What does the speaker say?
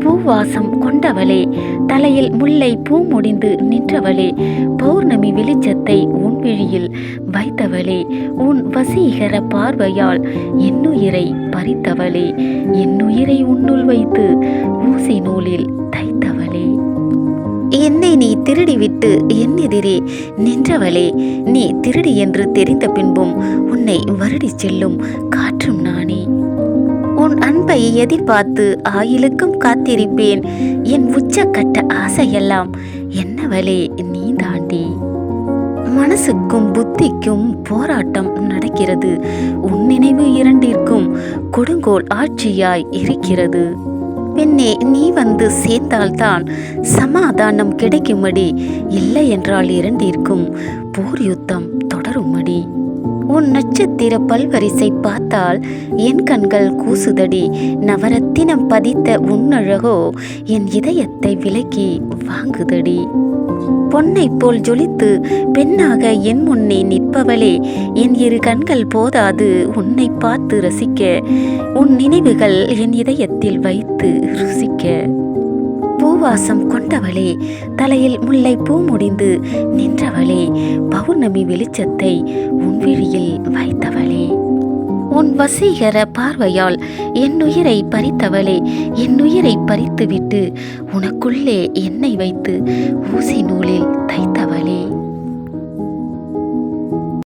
பூவாசம் கொண்டவளே தலையில் முல்லை பூ முடிந்து நின்றவளே பௌர்ணமி வெளிச்சத்தை உன் விழியில் வைத்தவளே உன் வசீகர பார்வையால் என்னுயிரை பறித்தவளே என்னுயிரை உன்னுள் வைத்து ஊசி நூலில் தைத்தவளே. என்னை நீ திருடிவிட்டு என் எதிரே நின்றவளே நீ திருடி என்று தெரிந்த பின்பும் உன்னை வருடிச் செல்லும் காற்றும் நானே. உன் அன்பை எதிர்பார்த்து ஆயிலுக்கும் காத்திருப்பேன். என் உச்சக்கட்ட ஆசையெல்லாம் என்னவளே நீ தாண்டி மனசுக்கும் புத்திக்கும் போராட்டம் நடக்கிறது. உன் நினைவு இரண்டிற்கும் கொடுங்கோல் ஆட்சியாய் இருக்கிறது. பெண்ணே நீ வந்து சேர்ந்தால்தான் சமாதானம் கிடைக்கும்படி இல்லை என்றால் இரண்டிற்கும் போர் யுத்தம் தொடரும்படி உன் நட்சத்திர பல்வரிசை பார்த்தால் என் கண்கள் கூசுதடி. நவரத்தினம் பதித்த உன்னழகோ என் இதயத்தை விலக்கி வாங்குதடி. பொன்னை போல் ஜொலித்து பெண்ணாக என் முன்னே நிற்பவளே என் இரு கண்கள் போதாது உன்னை பார்த்து ரசிக்க உன் நினைவுகள் என் இதயத்தில் வைத்து ருசிக்க. திருவாசம் கொண்டவளே. தலையில் முல்லை பூ முடிந்து நின்றவளே. பௌர்ணமி வெளிச்சத்தை உன் விழியில் வைத்தவளே. உன் வசீகர பார்வையால் என் பறித்தவளே. என் பறித்துவிட்டு உனக்குள்ளே என்னை வைத்து ஊசி நூலில் தைத்தவளே.